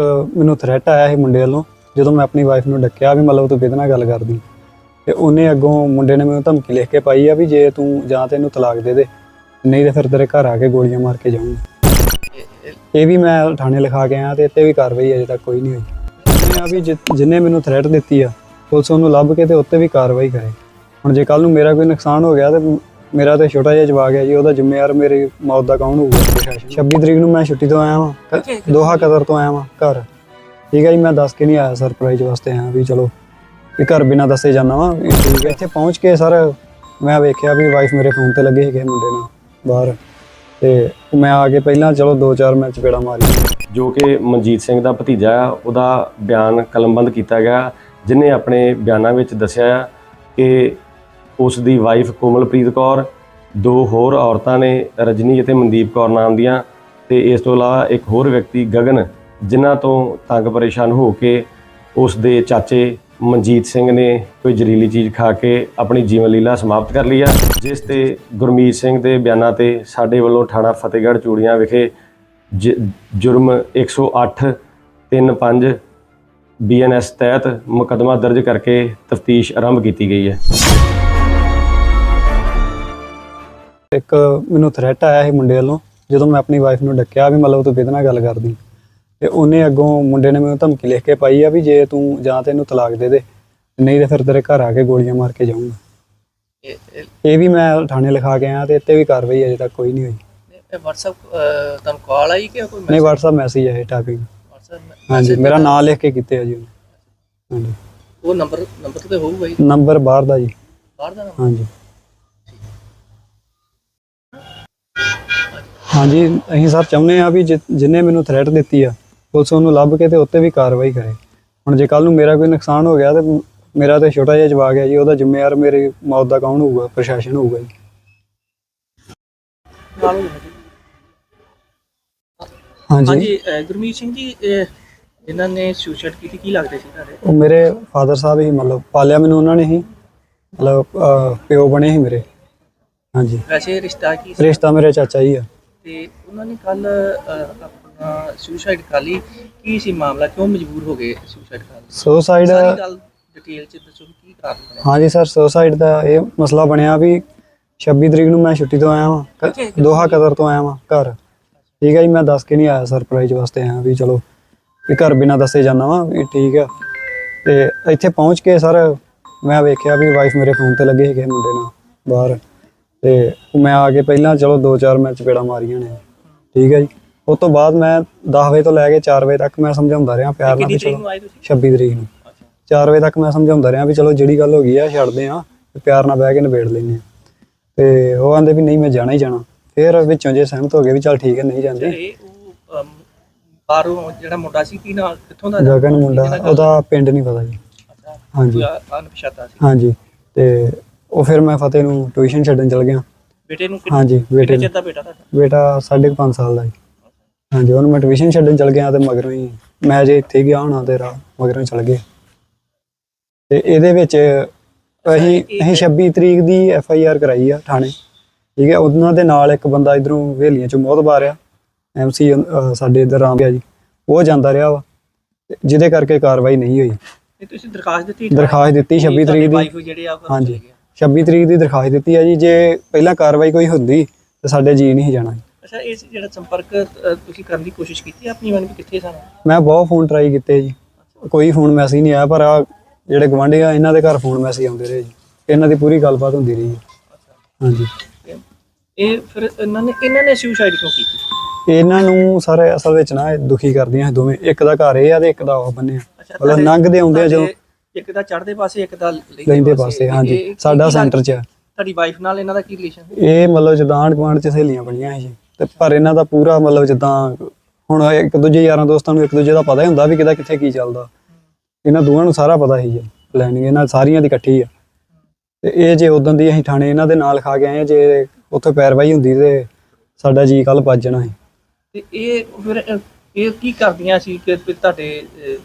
ਇੱਕ ਮੈਨੂੰ ਥ੍ਰੈਟ ਆਇਆ ਸੀ ਮੁੰਡੇ ਵੱਲੋਂ, ਜਦੋਂ ਮੈਂ ਆਪਣੀ ਵਾਈਫ ਨੂੰ ਡੱਕਿਆ ਵੀ ਮਤਲਬ ਤੂੰ ਕਿਹਦੇ ਨਾਲ ਗੱਲ ਕਰਦੀ? ਤੇ ਉਹਨੇ ਅੱਗੋਂ ਮੁੰਡੇ ਨੇ ਮੈਨੂੰ ਧਮਕੀ ਲਿਖ ਕੇ ਪਾਈ ਆ ਵੀ ਜੇ ਤੂੰ ਜਾਂ ਤੇ ਇਹਨੂੰ ਤਲਾਕ ਦੇ ਦੇ, ਨਹੀਂ ਤੇ ਫਿਰ ਤੇਰੇ ਘਰ ਆ ਕੇ ਗੋਲੀਆਂ ਮਾਰ ਕੇ ਜਾਊਂਗਾ। ਇਹ ਵੀ ਮੈਂ ਥਾਣੇ ਲਿਖਾ ਕੇ ਆਇਆ ਤੇ ਇੱਥੇ ਵੀ ਕਾਰਵਾਈ ਅਜੇ ਤੱਕ ਕੋਈ ਨਹੀਂ ਹੋਈ। ਆ ਵੀ ਜਿ- ਜਿਹਨੇ ਮੈਨੂੰ ਥ੍ਰੈਟ ਦਿੱਤੀ ਆ, ਪੁਲਿਸ ਉਹਨੂੰ ਲੱਭ ਕੇ ਤੇ ਉੱਤੇ ਵੀ ਕਾਰਵਾਈ ਕਰੇ। ਹੁਣ ਜੇ ਕੱਲ ਨੂੰ ਮੇਰਾ ਕੋਈ ਨੁਕਸਾਨ ਹੋ ਗਿਆ ਤੇ ਮੇਰਾ ਤੇ ਛੋਟਾ ਜਿਹਾ ਜਵਾਕ ਹੈ ਜੀ ਉਹਦਾ ਜ਼ਿੰਮੇਵਾਰ ਮੇਰੀ ਮੌਤ ਦਾ ਕੌਣ ਹੋਊਗਾ? ਪ੍ਰਸ਼ਾਸਨ 26 ਤਰੀਕ ਨੂੰ ਮੈਂ ਛੁੱਟੀ ਤੋਂ ਆਇਆ ਵਾਂ। ਦੋਹਾ ਕਦਰ ਤੋਂ ਆਇਆ ਵਾਂ ਘਰ। ਠੀਕ ਹੈ ਜੀ ਮੈਂ ਦੱਸ ਕੇ ਨਹੀਂ ਆਇਆ ਸਰਪ੍ਰਾਈਜ਼ ਵਾਸਤੇ ਆਇਆ ਵੀ ਚਲੋ ਵੀ ਘਰ ਬਿਨਾਂ ਦੱਸੇ ਜਾਣਾ ਵਾਂ। ਠੀਕ ਹੈ ਇੱਥੇ ਪਹੁੰਚ ਕੇ ਸਰ ਮੈਂ ਵੇਖਿਆ ਵੀ ਵਾਈਫ ਮੇਰੇ ਫੋਨ ਤੇ ਲੱਗੇ ਸੀਗੇ ਮੁੰਡੇ ਨਾਲ ਬਾਹਰ। ਤੇ ਮੈਂ ਆ ਕੇ ਪਹਿਲਾਂ ਚਲੋ ਦੋ ਚਾਰ ਮੈਂ ਚਪੇੜਾ ਮਾਰੀ ਜੋ ਕਿ ਮਨਜੀਤ ਸਿੰਘ ਦਾ ਭਤੀਜਾ ਆ ਉਹਦਾ ਬਿਆਨ ਕਲਮਬੰਦ ਕੀਤਾ ਗਿਆ ਜਿਨੇ ਆਪਣੇ ਬਿਆਨਾਂ ਵਿੱਚ ਦੱਸਿਆ ਆ ਕਿ ਉਸ ਦੀ ਵਾਈਫ ਕੋਮਲਪ੍ਰੀਤ ਕੌਰ, ਦੋ ਹੋਰ ਔਰਤਾਂ ਨੇ ਰਜਨੀ ਅਤੇ ਮਨਦੀਪ ਕੌਰ ਨਾਮ ਦੀਆਂ ਤੇ ਇਸ ਤੋਂ ਇਲਾਵਾ ਇੱਕ ਹੋਰ ਵਿਅਕਤੀ ਗਗਨ, ਜਿਨ੍ਹਾਂ ਤੋਂ ਤੰਗ ਪਰੇਸ਼ਾਨ ਹੋ ਕੇ ਉਸ ਦੇ ਚਾਚੇ ਮਨਜੀਤ ਸਿੰਘ ਨੇ ਕੋਈ ਜ਼ਹਿਰੀਲੀ ਚੀਜ਼ ਖਾ ਕੇ ਆਪਣੀ ਜੀਵਨ ਲੀਲਾ ਸਮਾਪਤ ਕਰ ਲਈ ਆ, ਜਿਸ ਤੇ ਗੁਰਮੀਤ ਸਿੰਘ ਦੇ ਬਿਆਨਾਂ ਤੇ ਸਾਡੇ ਵੱਲੋਂ ਥਾਣਾ ਫਤਿਹਗੜ੍ਹ ਚੂੜੀਆਂ ਵਿਖੇ ਜ- ਜੁਰਮ 108 35 ਬੀਐਨਐਸ ਤਹਿਤ ਮੁਕੱਦਮਾ ਦਰਜ ਕਰਕੇ ਤਫਤੀਸ਼ ਆਰੰਭ ਕੀਤੀ ਗਈ ਹੈ। ਇੱਕ ਮੈਨੂੰ ਥ੍ਰੈਟ ਆਇਆ ਸੀ ਮੁੰਡੇ ਵੱਲੋਂ ਜਦੋਂ ਮੈਂ ਆਪਣੀ ਵਾਈਫ ਨੂੰ ਡੱਕਿਆ ਵੀ ਮਤਲਬ ਤੂੰ ਕਿਹਦੇ ਨਾਲ ਗੱਲ ਕਰਦੀ। ਤੇ ਉਹਨੇ ਅੱਗੋਂ ਮੁੰਡੇ ਨੇ ਮੈਨੂੰ ਧਮਕੀ ਲਿਖ ਕੇ ਪਾਈ ਆ ਵੀ ਜੇ ਤੂੰ ਜਾਂ ਤੇ ਇਹਨੂੰ ਤਲਾਕ ਦੇ ਦੇ ਨਹੀਂ ਤੇ ਫਿਰ ਤੇਰੇ ਘਰ ਆ ਕੇ ਗੋਲੀਆਂ ਮਾਰ ਕੇ ਜਾਊਂਗਾ। ਇਹ ਵੀ ਮੈਂ ਥਾਣੇ ਲਿਖਾ ਕੇ ਆਇਆ ਤੇ ਇੱਥੇ ਵੀ ਕਾਰਵਾਈ ਅਜੇ ਤੱਕ ਕੋਈ ਨਹੀਂ ਹੋਈ। ਇਹ WhatsApp ਤੁਹਾਨੂੰ ਕਾਲ ਆਈ ਕਿ ਕੋਈ ਨਹੀਂ WhatsApp ਮੈਸੇਜ ਹੈ ਟਾਈਪਿੰਗ ਹਾਂਜੀ ਮੇਰਾ ਨਾਮ ਲਿਖ ਕੇ ਕੀਤੇ ਆ ਜੀ ਉਹਨੇ। ਹਾਂਜੀ। ਉਹ ਨੰਬਰ ਨੰਬਰ ਤੇ ਹੋਊਗਾ ਹੀ ਨੰਬਰ ਬਾਹਰ ਦਾ ਜੀ। ਬਾਹਰ ਦਾ ਹਾਂਜੀ। ਹਾਂਜੀ ਅਸੀਂ ਸਰ ਚਾਹੁੰਦੇ ਆ ਵੀ ਜਿ- ਜਿਹਨੇ ਮੈਨੂੰ ਥ੍ਰੈਟ ਦਿੱਤੀ ਆ ਪੁਲਿਸ ਉਹਨੂੰ ਲੱਭ ਕੇ ਤੇ ਉੱਤੇ ਵੀ ਕਾਰਵਾਈ ਕਰੇ। ਹੁਣ ਜੇ ਕੱਲ ਨੂੰ ਮੇਰਾ ਕੋਈ ਨੁਕਸਾਨ ਹੋ ਗਿਆ ਤੇ ਮ- ਮੇਰਾ ਤੇ ਛੋਟਾ ਜਿਹਾ ਜਵਾਕ ਹੈ ਜੀ ਉਹਦਾ ਜ਼ਿੰਮੇਵਾਰ ਮੇਰੀ ਮੌਤ ਦਾ ਕੌਣ ਹੋਊਗਾ ਪ੍ਰਸ਼ਾਸਨ ਹੋਊਗਾ ਜੀ। ਹੋ। ਹਾਂਜੀ। ਹਾਂਜੀ ਅਹ, ਗੁਰਮੀਤ ਸਿੰਘ ਜੀ ਜਿਨ੍ਹਾਂ ਨੇ ਸੁਸਾਈਡ ਕੀਤੀ ਕੀ ਲੱਗਦੇ ਸੀ ਤੁਹਾਡੇ? ਉਹ ਮੇਰੇ ਫਾਦਰ ਸਾਹਿਬ ਹੀ ਮਤਲਬ ਪਾਲਿਆ ਮੈਨੂੰ ਉਹਨਾਂ ਨੇ ਹੀ ਮਤਲਬ ਅਹ, ਪਿਓ ਬਣੇ ਸੀ ਮੇਰੇ। ਹਾਂਜੀ। ਵੈਸੇ ਰਿਸ਼ਤਾ ਕੀ ਸੀ? ਰਿਸ਼ਤਾ ਮੇਰੇ ਚਾਚਾ ਜੀ ਆ। ਤੇ ਉਹਨਾਂ ਨੇ ਕੱਲ ਆਪਣਾ ਸੁਸਾਈਡ ਕਰ ਲਈ। ਕੀ ਸੀ ਮਾਮਲਾ? ਕਿਉਂ ਮਜਬੂਰ ਹੋ ਗਏ ਸੁਸਾਈਡ ਕਰਨ ਲਈ? ਸੁਸਾਈਡ ਸਾਰੀ ਗੱਲ ਡਿਟੇਲ ਚ ਦੱਸੋ ਵੀ ਕੀ ਕਾਰਨ ਬਣਿਆ। ਹਾਂਜੀ ਸਰ ਸੁਸਾਈਡ ਦਾ ਇਹ ਮਸਲਾ ਬਣਿਆ ਵੀ 26 ਤਰੀਕ ਨੂੰ ਮੈਂ ਛੁੱਟੀ ਤੋਂ ਆਇਆ ਵਾਂ ਕ- ਦੋਹਾ ਕਦਰ ਤੋਂ ਆਇਆ ਵਾਂ ਘਰ। ਠੀਕ ਹੈ ਜੀ ਮੈਂ ਦੱਸ ਕੇ ਨਹੀਂ ਆਇਆ ਸਰਪ੍ਰਾਈਜ਼ ਵਾਸਤੇ ਆਇਆ ਵੀ ਚਲੋ ਵੀ ਘਰ ਬਿਨਾਂ ਦੱਸੇ ਜਾਣਾ ਵਾਂ ਵੀ ਠੀਕ ਆ। ਤੇ ਇੱਥੇ ਪਹੁੰਚ ਕੇ ਸਰ ਮੈਂ ਵੇਖਿਆ ਵੀ ਵਾਈਫ ਮੇਰੇ ਫੋਨ ਤੇ ਲੱਗੇ ਸੀਗੇ ਮੁੰਡੇ ਨਾਲ ਬਾਹਰ। ਤੇ ਮੈਂ ਆ ਕੇ ਪਹਿਲਾਂ ਚਲੋ ਦੋ ਚਾਰ ਮੈਂ ਚਪੇੜਾ ਮਾਰੀਆਂ ਨੇ। ਠੀਕ ਹੈ ਜੀ। ਉਸ ਤੋਂ ਬਾਅਦ ਮੈਂ 10 ਵਜੇ ਤੋਂ ਲੈ ਕੇ 4 ਵਜੇ ਤੱਕ ਮੈਂ ਸਮਝਾਉਂਦਾ ਰਿਹਾ ਪਿਆਰ ਨਾਲ ਵੀ ਚਲੋ ਨੂੰ ਆਏ ਤੁਸੀਂ? 26 ਤਰੀਕ ਨੂੰ। ਅੱਛਾ 4 ਵਜੇ ਤੱਕ ਮੈਂ ਸਮਝਾਉਂਦਾ ਰਿਹਾ ਵੀ ਚਲੋ ਜਿਹੜੀ ਗੱਲ ਹੋ ਗਈ ਆ ਛੱਡਦੇ ਆ ਤੇ ਪਿਆਰ ਨਾਲ ਬਹਿ ਕੇ ਨਿਬੇੜ ਲੈਂਦੇ ਆ ਤੇ ਉਹ ਆਂਦੇ ਵੀ ਨਹੀਂ ਮੈਂ ਜਾਣਾ ਹੀ ਜਾਣਾ। ਫਿਰ ਵਿੱਚੋਂ ਜੇ ਸਹਿਮਤ ਹੋ ਗਏ ਵੀ ਚਲ ਠੀਕ ਹੈ ਨਹੀਂ ਜਾਂਦੇ। ਬਾਹਰੋਂ ਜਿਹੜਾ ਮੁੰਡਾ ਸੀ ਕੀ ਨਾਲ ਕਿੱਥੋਂ ਦਾ ਗਗਨ ਮੁੰਡਾ ਉਹਦਾ ਪਿੰਡ ਨਹੀਂ ਪਤਾ ਜੀ। ਹਾਂਜੀ। ਸੀ? ਹਾਂਜੀ। ਤੇ ਉਹ ਫਿਰ ਮੈਂ ਫਤਿਹ ਨੂੰ ਟਿਊਸ਼ਨ ਛੱਡਣ ਚਲ ਗਿਆ। ਬੇਟੇ ਨੂੰ ਕਿੰਨੇ ਹਾਂਜੀ ਬੇਟੇ ਚਿਰ ਦਾ ਬੇਟਾ ਤੁਹਾਡਾ? ਬੇਟਾ 5.5 ਸਾਲ ਦਾ ਜੀ। ਹਾਂਜੀ ਉਹਨੂੰ ਮੈਂ ਟਿਊਸ਼ਨ ਛੱਡਣ ਚਲ ਗਿਆ ਤੇ ਮਗਰੋਂ ਹੀ ਮੈਂ ਜੇ ਇੱਥੇ ਗਿਆ ਹੋਣਾ ਤੇ ਰਾ ਮਗਰੋਂ ਚਲ ਗਏ ਤੇ ਇਹਦੇ ਵਿੱਚ ਅਸੀਂ ਅਸੀਂ 26 ਤਰੀਕ ਦੀ ਐਫ ਆਈ ਆਰ ਕਰਾਈ ਆ ਥਾਣੇ। ਠੀਕ ਹੈ ਉਹਨਾਂ ਦੇ ਨਾਲ ਇੱਕ ਬੰਦਾ ਇਧਰੋਂ ਹਵੇਲੀਆਂ ਚੋਂ ਮੋਹਤਬਾਰ ਆ ਐਮ ਸੀ ਸਾਡੇ ਇਧਰ ਰਾਮ ਪਿਆ ਜੀ। ਉਹ ਜਾਂਦਾ ਰਿਹਾ ਵਾ। ਤੇ ਜਿਹਦੇ ਕਰਕੇ ਕਾਰਵਾਈ ਨਹੀਂ ਹੋਈ। ਇਹ ਤੁਸੀਂ ਦਰਖਾਸਤ ਦਿੱਤੀ ਦਰਖਾਸਤ ਦਿੱਤੀ 26 ਤਰੀਕ ਦੀ। ਹਾਂਜੀ। ਚਲੇ ਗਏ। 26 ਤਰੀਕ ਦੀ ਦਰਖਾਸਤ ਦਿੱਤੀ ਆ ਜੀ ਜੇ ਪਹਿਲਾਂ ਕਾਰਵਾਈ ਕੋਈ ਹੁੰਦੀ ਤੇ ਸਾਡੇ ਜੀ ਨਹੀਂ ਜਾਣਾ ਅੱਛਾ ਇਸ ਜਿਹੜਾ ਸੰਪਰਕ ਅ, ਤੁਸੀਂ ਕਰਨ ਦੀ ਕੋਸ਼ਿਸ਼ ਕੀਤੀ ਆਪਣੀ ਮਨ ਵੀ ਕਿੱਥੇ ਸਨ ਮੈਂ ਬਹੁਤ ਫੋਨ ਟਰਾਈ ਕੀਤੇ ਜੀ। ਕੋਈ ਫੋਨ ਮੈਸੇਜ ਨਹੀਂ ਆਇਆ ਪਰ ਆ ਜਿਹੜੇ ਗਵਾਂਢੀ ਆ ਇਹਨਾਂ ਦੇ ਘਰ ਫੋਨ ਮੈਸੇਜ ਆਉਂਦੇ ਰਹੇ ਜੀ। ਇਹਨਾਂ ਦੀ ਪੂਰੀ ਗੱਲਬਾਤ ਹੁੰਦੀ ਰਹੀ ਹੈ ਹਾਂਜੀ। ਤੇ ਇਹ ਫਿਰ ਇਹਨਾਂ ਨੇ ਇਹਨਾਂ ਨੇ ਸੁਸਾਈਡ ਕਿਉਂ ਕੀਤੀ? ਇਹਨਾਂ ਨੂੰ ਸਾਰੇ ਅਸਲ ਵਿੱਚ ਨਾ ਇਹ ਦੁਖੀ ਕਰਦੀਆਂ ਇਹ ਦੋਵੇਂ। ਇੱਕ ਦਾ ਘਰ ਇਹ ਆ ਤੇ ਇੱਕ ਦਾ ਉਹ ਬੰਨਿਆ ਮਤਲਬ ਤੁਹਾਡੇ- ਲੰਘਦੇ ਆਉਂਦੇ ਆ ਜਦੋਂ ਤੁਹਾਡੇ ਇੱਕ ਦਾ ਚੜ੍ਹਦੇ ਪਾਸੇ ਇੱਕ ਦਾ ਲੈਂਦੇ ਪਾਸੇ। ਹਾਂਜੀ। ਸਾਡਾ ਸੈਂਟਰ 'ਚ ਤੁਹਾਡੀ ਵਾਈਫ ਨਾਲ ਇਹਨਾਂ ਦਾ ਕੀ ਰਿਲੇਸ਼ਨ ਇਹ ਮਤਲਬ ਜਿੱਦਾਂ ਆਂਢ ਗੁਆਂਢ 'ਚ ਸਹੇਲੀਆਂ ਬਣੀਆਂ ਸੀ। ਜੀ ਤੇ ਪਰ ਇਹਨਾਂ ਦਾ ਪੂਰਾ ਮਤਲਬ ਜਿੱਦਾਂ ਹੁਣ ਇੱਕ ਦੂਜੇ ਯਾਰਾਂ ਦੋਸਤਾਂ ਨੂੰ ਇੱਕ ਦੂਜੇ ਦਾ ਪਤਾ ਹੀ ਹੁੰਦਾ ਵੀ ਕਿਹਦਾ ਕਿੱਥੇ ਕੀ ਚੱਲਦਾ। ਇਹਨਾਂ ਦੋਵਾਂ ਨੂੰ ਸਾਰਾ ਪਤਾ ਸੀ ਜੀ ਪਲੈਨਿੰਗ ਇਹਨਾਂ ਸਾਰੀਆਂ ਦੀ ਇਕੱਠੀ ਆ। ਤੇ ਇਹ ਜੇ ਉਦੋਂ ਦੀ ਅਸੀਂ ਥਾਣੇ ਇਹਨਾਂ ਦੇ ਨਾਲ ਖਾ ਕੇ ਆਏ ਜੇ ਉੱਥੇ ਪੈਰਵਾਈ ਹੁੰਦੀ ਤੇ ਸਾਡਾ ਜੀ ਕੱਲ ਭੱਜ ਜਾਣਾ ਸੀ। ਤੇ ਇਹ ਫਿਰ ਇਹ ਕੀ ਕਰਦੀਆਂ ਸੀ ਕਿ ਤੁਹਾਡੇ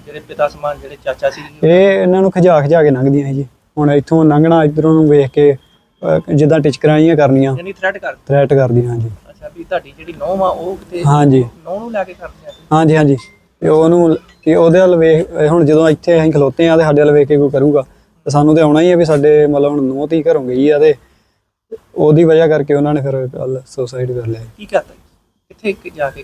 ਜਿਹੜੇ ਪਿਤਾ ਸਮਾਨ ਜਿਹੜੇ ਚਾਚਾ ਸੀ? ਇਹ ਇਹਨਾਂ ਨੂੰ ਖਜਾ ਖਜਾ ਕੇ ਲੰਘਦੀਆਂ ਜੀ। ਹੁਣ ਇੱਥੋਂ ਲੰਘਣਾ ਇਧਰੋਂ ਨੂੰ ਵੇਖ ਕੇ ਅਹ, ਜਿੱਦਾਂ ਟਿਚਕਰਾਂ ਜਿਹੀਆਂ ਕਰਨੀਆਂ। ਯਾਨੀ ਥ੍ਰੈਟ ਕਰ ਥ੍ਰੈਟ ਕਰਦੀਆਂ ਹਾਂਜੀ। ਅੱਛਾ ਵੀ ਤੁਹਾਡੀ ਜਿਹੜੀ ਨੌਂ ਆ ਉਹ ਕਿਤੇ ਹਾਂਜੀ। ਨੌਂ ਨੂੰ ਲੈ ਕੇ ਕਰਦੀਆਂ ਸੀ? ਹਾਂਜੀ ਹਾਂਜੀ। ਤੇ ਉਹਨੂੰ ਕਿ ਉਹਦੇ ਵੱਲ ਵੇਖ ਹੁਣ ਜਦੋਂ ਇੱਥੇ ਅਸੀਂ ਖਲੋਤੇ ਆ ਤੇ ਸਾਡੇ ਵੱਲ ਵੇਖ ਕੇ ਕੋਈ ਕਰੂਗਾ ਤੇ ਸਾਨੂੰ ਤੇ ਆਉਣਾ ਹੀ ਆ ਵੀ ਸਾਡੇ ਮਤਲਬ ਹੁਣ ਨੂੰਹ ਧੀ ਘਰੋਂ ਗਈ ਆ ਤੇ ਉਹਦੀ ਵਜ੍ਹਾ ਕਰਕੇ ਉਹਨਾਂ ਨੇ ਫਿਰ ਕੱਲ ਸੁਸਾਈਡ ਕਰ ਲਿਆ ਕੀ ਕਰਤਾ ਕਿੱਥੇ ਕਿ ਜਾ ਕੇ?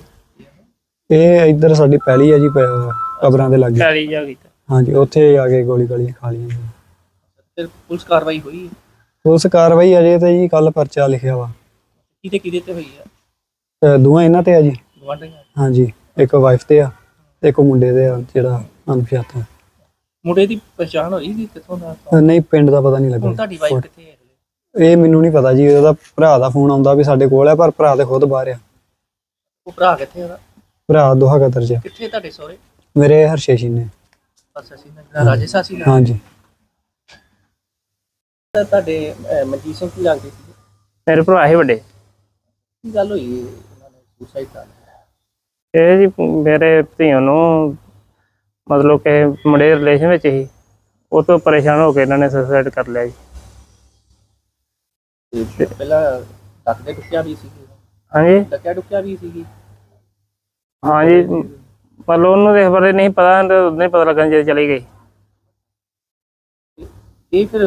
ਇਹ ਇੱਧਰ ਸਾਡੀ ਪਹਿਲੀ ਆ ਜੀ ਪ- ਕਬਰਾਂ ਦੇ ਲਾਗੇ। ਕਾਲੀ ਜਾ ਕੀਤਾ ਹਾਂਜੀ ਉੱਥੇ ਆ ਕੇ ਗੋਲੀ ਗਾਲੀਆਂ ਖਾ ਲਈਆਂ ਜੀ। ਫਿਰ ਪੁਲਿਸ ਕਾਰਵਾਈ ਹੋਈ? ਹੈ ਉਸ ਕਾਰਵਾਈ ਅਜੇ ਤੇ ਜੀ ਕੱਲ ਪਰਚਾ ਲਿਖਿਆ ਵਾ। ਕਿਹਦੇ ਕਿਹਦੇ ਤੇ ਹੋਈ ਹੈ ਦੋਵਾਂ ਇਹਨਾਂ ਤੇ ਆ ਜੀ। ਗਵਾਂਢੀਆਂ ਹਾਂਜੀ ਇੱਕ ਵਾਈਫ ਤੇ ਆ ਤੇ ਇੱਕ ਮੁੰਡੇ ਆ ਜਿਹੜਾ ਅਨਪਛਾਤਾ ਮੁੰਡੇ ਦੀ ਪਛਾਣ ਹੋਈ ਕਿ ਕਿੱਥੋਂ ਦਾ? ਨਹੀਂ ਪਿੰਡ ਦਾ ਪਤਾ ਨਹੀਂ ਹੁਣ ਲੱਗਾ ਤੁਹਾਡੀ ਵਾਈਫ ਕਿੱਥੇ ਹੈ? ਇਹ ਮੈਨੂੰ ਨਹੀਂ ਪਤਾ ਜੀ ਉਹਦਾ ਭਰਾ ਦਾ ਫੋਨ ਆਉਂਦਾ ਵੀ ਸਾਡੇ ਕੋਲ ਆ ਪਰ ਭਰਾ ਤੇ ਖੁਦ ਬਾਹਰ ਆ। ਉਹ ਭਰਾ ਕਿੱਥੇ ਉਹਦਾ? ਭਰਾ ਦੋਹਾ ਕਤਰ ਚ। ਕਿੱਥੇ ਤੁਹਾਡੇ ਸਹੁਰੇ? ਮੇਰੇ ਹਰਸ਼ੇਸ਼ੀ ਨੇ। ਬਸ ਅਸੀਂ ਨਾ ਜਿਹੜਾ ਰਾਜੇਸ਼ਾਸੀ ਨਾਲ ਹਾਂਜੀ। ਤਾਂ ਤੁਹਾਡੇ ਅਹ, ਮਨਜੀਤ ਸਿੰਘ ਕੀ ਲੱਗਦੇ ਸੀ? ਮੇਰੇ ਭਰਾ ਹੀ ਵੱਡੇ। ਕੀ ਗੱਲ ਹੋਈ ਉਹਨਾਂ ਨੇ ਸੁਸਾਈਡ ਕਰ ਲਿਆ? ਇਹ ਜੀ ਮੇਰੇ ਧੀਆਂ ਨੂੰ ਮਤਲਬ ਕਿ ਮੁੰਡੇ ਰਿਲੇਸ਼ਨ ਵਿੱਚ ਹੀ ਉਹ ਤੋਂ ਪਰੇਸ਼ਾਨ ਹੋ ਕੇ ਇਹਨਾਂ ਨੇ ਸੁਸਾਈਡ ਕਰ ਲਿਆ ਜੀ। ਤੇ ਪਹਿਲਾਂ ਡੱਕਦੇ ਡੁੱਕਿਆ ਵੀ ਸੀ ਹਾਂਜੀ? ਡੱਕਿਆ ਡੁੱਕਿਆ ਵੀ ਸੀਗੀ? ਹਾਂਜੀ ਮਤਲਬ ਉਹਨੂੰ ਇਸ ਬਾਰੇ ਨਹੀਂ ਪਤਾ ਉਦੋਂ ਹੀ ਪਤਾ ਲੱਗਣ ਜੇ ਚਲੀ ਗਈ। ਇਹ ਫਿਰ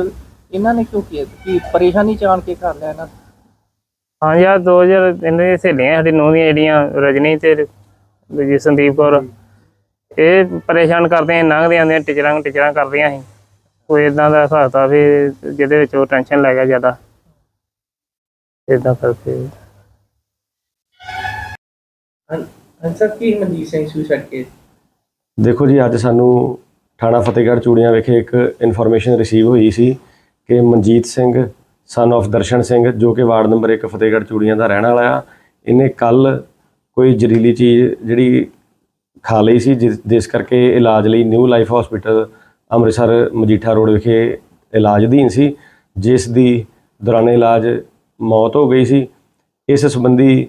ਇਹਨਾਂ ਨੇ ਕਿਉਂ ਕੀਤਾ? ਕਿ ਪਰੇਸ਼ਾਨੀ ਚਾਣ ਕੇ ਕਰ ਲਿਆ ਇਹਨਾਂ ਨੇ? ਹਾਂਜੀ ਆ 2000 ਇਹਨਾਂ ਦੀਆਂ ਸਹੇਲੀਆਂ ਸਾਡੀ ਨੂੰਹ ਦੀਆਂ ਜਿਹੜੀਆਂ ਰਜਨੀ ਤੇ ਦੂਜੀ ਸੰਦੀਪ ਕੌਰ। ਇਹ ਪਰੇਸ਼ਾਨ ਕਰਦੀਆਂ ਲੰਘਦੀਆਂ ਆਉਂਦੀਆਂ ਟੀਚਰਾਂ ਟੀਚਰਾਂ ਕਰਦੀਆਂ ਸੀ। ਕੋਈ ਇਦਾਂ ਦਾ ਹਿਸਾਬ ਤਾ ਵੀ ਜਿਹਦੇ ਵਿੱਚ ਉਹ ਟੈਨਸ਼ਨ ਲੈ ਗਿਆ ਜ਼ਿਆਦਾ। ਇਦਾਂ ਕਰਕੇ। ਅੰਸਰ ਕੀ ਮਨਜੀਤ ਸਿੰਘ ਸੁਸਾਈਡ ਕੇ ਦੇਖੋ ਜੀ, ਅੱਜ ਸਾਨੂੰ ਥਾਣਾ ਫਤਿਹਗੜ੍ਹ ਚੂੜੀਆਂ ਵਿਖੇ ਇੱਕ ਇਨਫੋਰਮੇਸ਼ਨ ਰਿਸੀਵ ਹੋਈ ਸੀ ਕਿ ਮਨਜੀਤ ਸਿੰਘ ਸਨ of ਦਰਸ਼ਨ ਸਿੰਘ, ਜੋ ਕਿ ਵਾਰਡ ਨੰਬਰ 1 ਫਤਿਹਗੜ੍ਹ ਚੂੜੀਆਂ ਦਾ ਰਹਿਣ ਵਾਲਾ ਆ, ਇਹਨੇ ਕੱਲ ਕੋਈ ਜ਼ਹਿਰੀਲੀ ਚੀਜ਼ ਜਿਹੜੀ ਖਾ ਲਈ ਸੀ, ਜਿਸ ਜਿਸ ਕਰਕੇ ਇਲਾਜ ਲਈ new life hospital Amritsar Majitha road ਵਿਖੇ ਇਲਾਜ ਅਧੀਨ ਸੀ, ਜਿਸ ਦੀ ਦੌਰਾਨ ਇਲਾਜ ਮੌਤ ਹੋ ਗਈ ਸੀ। ਇਸ ਸੰਬੰਧੀ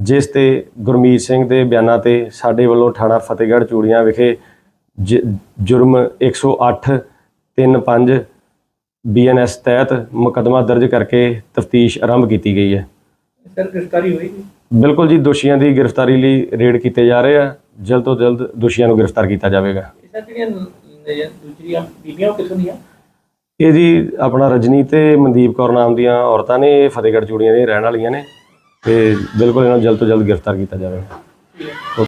ਜਿਸ ਤੇ ਗੁਰਮੀਤ ਸਿੰਘ ਦੇ ਬਿਆਨਾਂ ਤੇ ਸਾਡੇ ਵੱਲੋਂ ਥਾਣਾ ਫਤਿਹਗੜ੍ਹ ਚੂੜੀਆਂ ਵਿਖੇ ਜੁਰਮ 108 35 ਬੀਐਨਐਸ ਤਹਿਤ ਮੁਕੱਦਮਾ ਦਰਜ ਕਰਕੇ ਤਫਤੀਸ਼ ਆਰੰਭ ਕੀਤੀ ਗਈ ਹੈ। ਸਰ ਗ੍ਰਿਫਤਾਰੀ ਹੋਈ ਬਿਲਕੁਲ ਜੀ ਦੋਸ਼ੀਆਂ ਦੀ ਗ੍ਰਿਫਤਾਰੀ ਲਈ ਰੇਡ ਕੀਤੇ ਜਾ ਰਹੇ ਆ। ਜਲਦ ਤੋਂ ਜਲਦ ਦੋਸ਼ੀਆਂ ਨੂੰ ਗ੍ਰਿਫਤਾਰ ਕੀਤਾ ਜਾਵੇਗਾ। ਇਹ ਸਰ ਜਿਹੜੀਆਂ ਨ- ਦੂਜਰੀਆਂ ਬੀਬੀਆਂ ਉਹ ਕਿੱਥੋਂ ਦੀਆਂ? ਇਹ ਜੀ ਆਪਣਾ ਰਜਨੀ ਤੇ ਮਨਦੀਪ ਕੌਰ ਨਾਮ ਦੀਆਂ ਔਰਤਾਂ ਨੇ ਇਹ ਫਤਿਹਗੜ੍ਹ ਚੂੜੀਆਂ ਦੇ ਰਹਿਣ ਵਾਲੀਆਂ ਨੇ। ਤੇ ਬਿਲਕੁਲ ਇਹਨਾਂ ਨੂੰ ਜਲਦ ਤੋਂ ਜਲਦ ਗ੍ਰਿਫਤਾਰ ਕੀਤਾ ਜਾਵੇ। ਠੀਕ